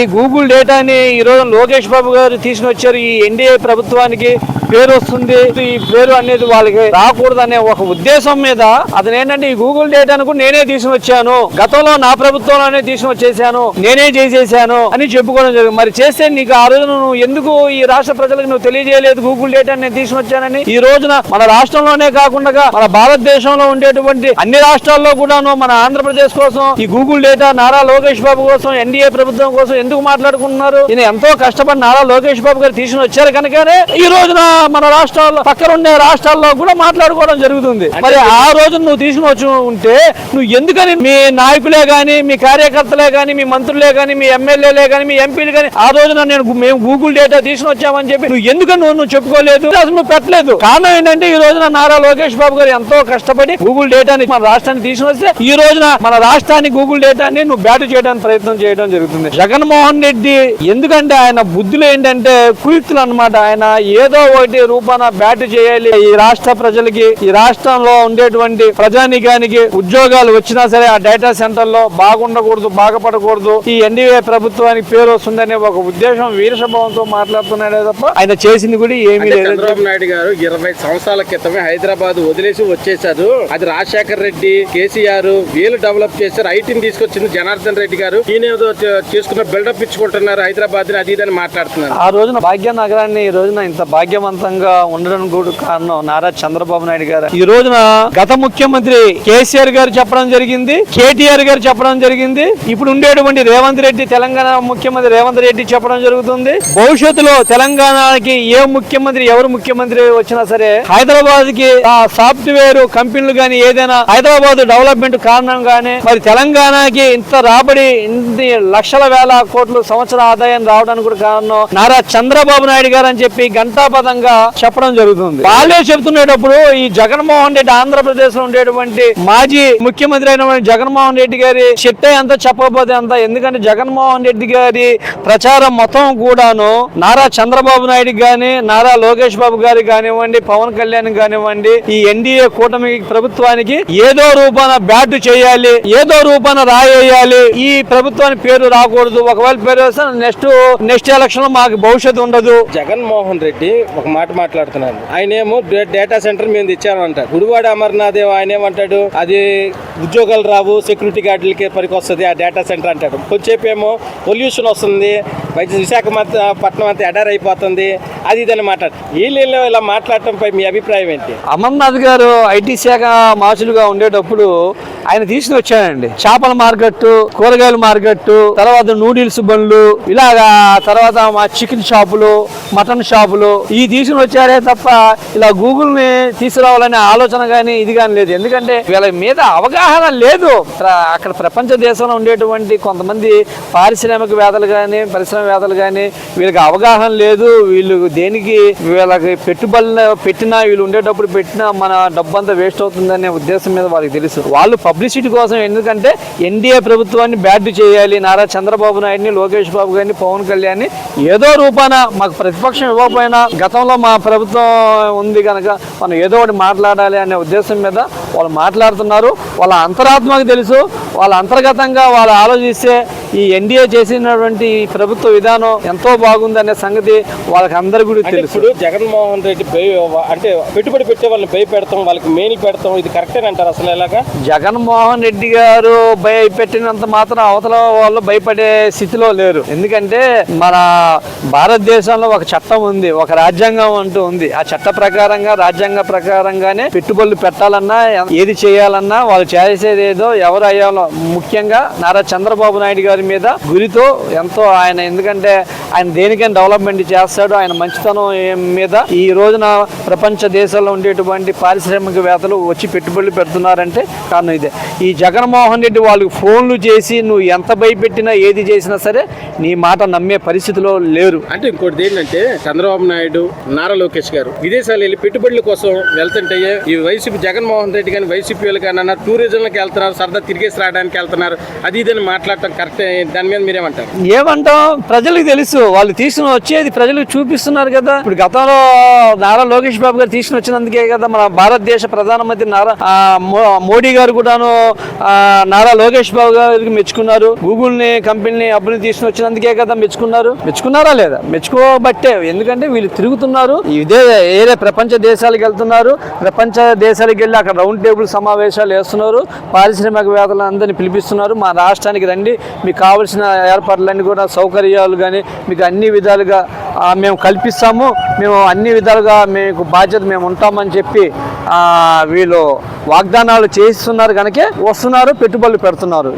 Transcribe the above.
ఈ గూగుల్ డేటాని ఈ రోజు లోకేష్ బాబు గారు తీసుకుని వచ్చారు. ఈ ఎన్డీఏ ప్రభుత్వానికి పేరు వస్తుంది. ఈ పేరు అనేది వాళ్ళకి రాకూడదు అనే ఒక ఉద్దేశం మీద అతను ఏంటంటే ఈ గూగుల్ డేటాను నేనే తీసుకుని వచ్చాను. గతంలో నా ప్రభుత్వంలోనే తీసుకుని వచ్చేసాను. నేనే చేసేసాను అని చెప్పుకోవడం జరిగింది. మరి చేస్తే నీకు ఆ రోజు నువ్వు ఎందుకు ఈ రాష్ట్ర ప్రజలకు నువ్వు తెలియజేయలేదు గూగుల్ డేటా నేను తీసుకుని వచ్చానని? ఈ రోజున మన రాష్ట్రంలోనే కాకుండా మన భారతదేశంలో ఉండేటువంటి అన్ని రాష్ట్రాల్లో కూడాను మన ఆంధ్రప్రదేశ్ కోసం ఈ గూగుల్ డేటా నారా లోకేష్ బాబు కోసం ఎన్డీఏ ప్రభుత్వం కోసం ఎందుకు మాట్లాడుకుంటున్నారు? ఈయన ఎంతో కష్టపడి నారా లోకేష్ బాబు గారు తీసుకుని వచ్చారు కనుకనే ఈ రోజున మన రాష్ట్రాల్లో పక్కన ఉండే రాష్ట్రాల్లో కూడా మాట్లాడుకోవడం జరుగుతుంది. మరి ఆ రోజు నువ్వు తీసుకుని వచ్చి ఉంటే నువ్వు ఎందుకని మీ నాయకులే గాని మీ కార్యకర్తలే గాని మీ మంత్రులే గాని మీ ఎమ్మెల్యేలే గాని మీ ఎంపీలు గాని ఆ రోజున నేను మేము గూగుల్ డేటా తీసుకుని వచ్చామని చెప్పి నువ్వు ఎందుకని నువ్వు నువ్వు చెప్పుకోలేదు? అసలు నువ్వు పెట్టలేదు. కారణం ఏంటంటే ఈ రోజున నారా లోకేష్ బాబు గారు ఎంతో కష్టపడి గూగుల్ డేటాని మన రాష్ట్రానికి తీసుకుని వస్తే ఈ రోజున మన రాష్ట్రాన్ని గూగుల్ డేటాని నువ్వు బ్యాటు చేయడానికి ప్రయత్నం చేయడం జరుగుతుంది. జగన్మోహన్ రెడ్డి. ఎందుకంటే ఆయన బుద్ధులు ఏంటంటే కుయుక్తులు అన్నమాట. ఆయన ఏదో ఒకటి రూపాన బ్యాటు చేయాలి. ఈ రాష్ట్ర ప్రజలకి ఈ రాష్ట్రంలో ఉండేటువంటి ప్రజానికానికి ఉద్యోగాలు వచ్చినా సరే ఆ డేటా సెంటర్లో బాగుండకూడదు బాగుపడకూడదు. ఈ ఎన్డీఏ ప్రభుత్వానికి పేరు వస్తుందనే ఒక ఉద్దేశం వీరసభావంతో మాట్లాడుతున్నాడే తప్ప ఆయన చేసింది కూడా ఏమీ లేదు. చంద్రబాబు నాయుడు గారు ఇరవై సంవత్సరాల క్రితమే హైదరాబాద్ వదిలేసి వచ్చేసారు అది రాజశేఖర్ రెడ్డి కేసీఆర్ వీళ్ళు డెవలప్ చేశారు. ఐటీని తీసుకొచ్చింది జనార్దన్ రెడ్డి గారు. ఈయన చేసుకున్న బిల్డప్ ఇచ్చుకుంటున్నారు హైదరాబాద్ అది ఇదని మాట్లాడుతున్నారు. ఆ రోజున భాగ్య నగరాన్ని ఈ రోజున ఇంత భాగ్యవంతంగా ఉండడం కూడా కారణం నారా చంద్రబాబు నాయుడు గారు. ఈ రోజున గత ముఖ్యమంత్రి కేసీఆర్ గారు చెప్పడం జరిగింది కేటీఆర్ గారు చెప్పడం జరిగింది. ఇప్పుడు ఉండేటువంటి రేవంత్ రెడ్డి తెలంగాణ ముఖ్యమంత్రి రేవంత్ రెడ్డి చెప్పడం జరుగుతుంది. భవిష్యత్తులో తెలంగాణకి ఏ ముఖ్యమంత్రి ఎవరు ముఖ్యమంత్రి వచ్చినా సరే హైదరాబాద్కి ఆ సాఫ్ట్వేర్ కంపెనీలు గాని ఏదైనా హైదరాబాద్ డెవలప్మెంట్ కారణంగానే మరి తెలంగాణకి ఇంత రాబడి ఇన్ని లక్షల వేల కోట్ల సంవత్సర ఆదాయం రావడానికి కూడా కారణం నారా చంద్రబాబు నాయుడు గారు అని చెప్పి ఘంటాపదంగా చెప్పడం జరుగుతుంది. వాళ్ళే చెబుతున్నప్పుడు ఈ జగన్మోహన్ రెడ్డి ఆంధ్రప్రదేశ్లో ఉండేటువంటి మాజీ ముఖ్యమంత్రి అయినటువంటి జగన్మోహన్ రెడ్డి గారి చెప్తే అంత చెప్పకపోతే అంత. ఎందుకంటే జగన్మోహన్ రెడ్డి గారి ప్రచారం మొత్తం కూడాను నారా చంద్రబాబు నాయుడు గాని నారా లోకేష్ బాబు గారి కానివ్వండి పవన్ కళ్యాణ్ కానివ్వండి ఈ ఎన్డీఏ కూటమి ప్రభుత్వానికి ఏదో రూపాన బ్యాట్ చేయాలి ఏదో రూపాన రాయేయాలి. ఈ ప్రభుత్వానికి పేరు రాకూడదు. ఒక ఒకవేళ పేరు వస్తే నెక్స్ట్ నెక్స్ట్ ఎలక్షన్లో మాకు భవిష్యత్తు ఉండదు. జగన్మోహన్ రెడ్డి ఒక మాట మాట్లాడుతున్నాడు. ఆయన ఏమో డేటా సెంటర్ మేము తెచ్చామంటారు గుడివాడ అమర్నాథ్ ఏమో ఆయన ఏమంటాడు అది ఉద్యోగాలు రావు సెక్యూరిటీ గార్డులకే పనికి వస్తుంది ఆ డేటా సెంటర్ అంటాడు. కొంచెంసేపు ఏమో పొల్యూషన్ వస్తుంది వైద్య విశాఖ పట్నం అంతా ఎడార్ అయిపోతుంది అది ఇదని మాట్లాడు వీళ్ళు ఇలా మాట్లాడటంపై మీ అభిప్రాయం ఏంటి? అమర్నాథ్ గారు ఐటీ శాఖ మాసులుగా ఉండేటప్పుడు ఆయన తీసుకుని వచ్చాడండి. చేపల మార్కెట్ కూరగాయల మార్కెట్ తర్వాత నూడిల్స్ బండ్లు ఇలాగా తర్వాత మా చికెన్ షాపులు మటన్ షాపులు. ఈ తీసుకుని వచ్చారే తప్ప ఇలా గూగుల్ని తీసుకురావాలనే ఆలోచన కానీ ఇది కానీ లేదు. ఎందుకంటే వీళ్ళ మీద అవగాహన లేదు. అక్కడ ప్రపంచ దేశంలో ఉండేటువంటి కొంతమంది పారిశ్రామికవేత్తలు కానీ పరిశ్రమవేత్తలు కానీ వీళ్ళకి అవగాహన లేదు. వీళ్ళు దేనికి వీళ్ళకి పెట్టుబడులు పెట్టినా వీళ్ళు ఉండేటప్పుడు పెట్టినా మన డబ్బంతా వేస్ట్ అవుతుందనే ఉద్దేశం మీద వాళ్ళకి తెలుసు. వాళ్ళు పబ్లిసిటీ కోసం ఎందుకంటే ఎన్డీఏ ప్రభుత్వాన్ని బ్యాడ్ చేయాలి. నారా చంద్రబాబు నాయుడిని లోకేష్ బాబు గారిని పవన్ కళ్యాణ్ ఏదో రూపాన మాకు ప్రతిపక్షం ఇవ్వకపోయినా గతంలో మా ప్రభుత్వం ఉంది కనుక మనం ఏదో ఒకటి మాట్లాడాలి అనే ఉద్దేశం మీద వాళ్ళు మాట్లాడుతున్నారు. వాళ్ళ అంతరాత్మకు తెలుసు. వాళ్ళ అంతర్గతంగా వాళ్ళు ఆలోచిస్తే ఈ ఎన్డీఏ చేసినటువంటి ప్రభుత్వ విధానం ఎంతో బాగుంది అనే సంగతి వాళ్ళకి అందరికీ కూడా తెలుసు. ఇప్పుడు జగన్మోహన్ రెడ్డి భయ అంటే పెట్టుబడి పెట్టే వాళ్ళని భయపెడతాం వాళ్ళకి మేని పెడతాం ఇది కరెక్టే అంటారు అసలు ఎలాగా? జగన్మోహన్ రెడ్డి గారు భయపెట్టినంత మాత్రం అవతల వాళ్ళు భయపడే స్థితిలో లేరు. ఎందుకంటే మన భారతదేశంలో ఒక చట్టం ఉంది ఒక రాజ్యాంగం అంటూ ఉంది. ఆ చట్ట ప్రకారంగా రాజ్యాంగ ప్రకారంగానే పెట్టుబడులు పెట్టాలన్నా ఏది చేయాలన్నా వాళ్ళు చేసేది ఏదో ఎవరు అయ్యాలో. ముఖ్యంగా నారా చంద్రబాబు నాయుడు గారి మీద గురితో ఎంతో ఆయన ఎందుకంటే ఆయన దేనికైనా డెవలప్మెంట్ చేస్తాడు ఆయన మంచితనం మీద ఈ రోజున ప్రపంచ దేశాల్లో ఉండేటువంటి పారిశ్రామికవేత్తలు వచ్చి పెట్టుబడులు పెడుతున్నారంటే కారణం ఇదే. ఈ జగన్మోహన్ రెడ్డి వాళ్ళకి ఫోన్లు చేసి నువ్వు ఎంత భయపెట్టినా ఏది చేసినా సరే నీ మాట నమ్మే పరిస్థితిలో లేరు. అంటే ఇంకోటి ఏంటంటే చంద్రబాబు నాయుడు నారా లోకేష్ గారు విదేశాలు వెళ్ళి పెట్టుబడుల కోసం వెళ్తుంటే ఈ వైసీపీ జగన్మోహన్ రెడ్డి కానీ వైసీపీ వాళ్ళు కానీ టూరిజంలోకి వెళ్తున్నారు సరదా తిరిగేసి రావడానికి వెళ్తున్నారు. అది ఇదని మాట్లాడటం కరెక్టే దాని మీద మీరేమంటారు? ఏమంటాం? ప్రజలకు తెలుసు. వాళ్ళు తీసుకుని వచ్చేది ప్రజలకు చూపిస్తున్నారు కదా. ఇప్పుడు గతంలో నారా లోకేష్ బాబు గారు తీసుకుని వచ్చినందుకే కదా మన భారతదేశ ప్రధానమంత్రి నారా మోడీ గారు కూడాను నారా లోకేష్ బాబు గారికి మెచ్చుకున్నారు. గూగుల్ని కంపెనీని అభివృద్ధి తీసుకుని వచ్చినందుకే కదా మెచ్చుకున్నారు. మెచ్చుకున్నారా లేదా? మెచ్చుకోబట్టే. ఎందుకంటే వీళ్ళు తిరుగుతున్నారు. ఇదే ఏరే ప్రపంచ దేశాలకు వెళ్తున్నారు. ప్రపంచ దేశాలకు వెళ్ళి అక్కడ రౌండ్ టేబుల్ సమావేశాలు వేస్తున్నారు. పారిశ్రామికవేత్తలను అందరినీ పిలిపిస్తున్నారు. మా రాష్ట్రానికి రండి. మీకు కావలసిన ఏర్పాట్లన్నీ కూడా సౌకర్యాలు కానీ మీకు అన్ని విధాలుగా మేము కల్పిస్తాము. మేము అన్ని విధాలుగా మీకు బాధ్యత మేము ఉంటామని చెప్పి వీళ్ళు వాగ్దానాలు చేయిస్తున్నారు కనుక వస్తున్నారు పెట్టుబడులు పెడుతున్నారు.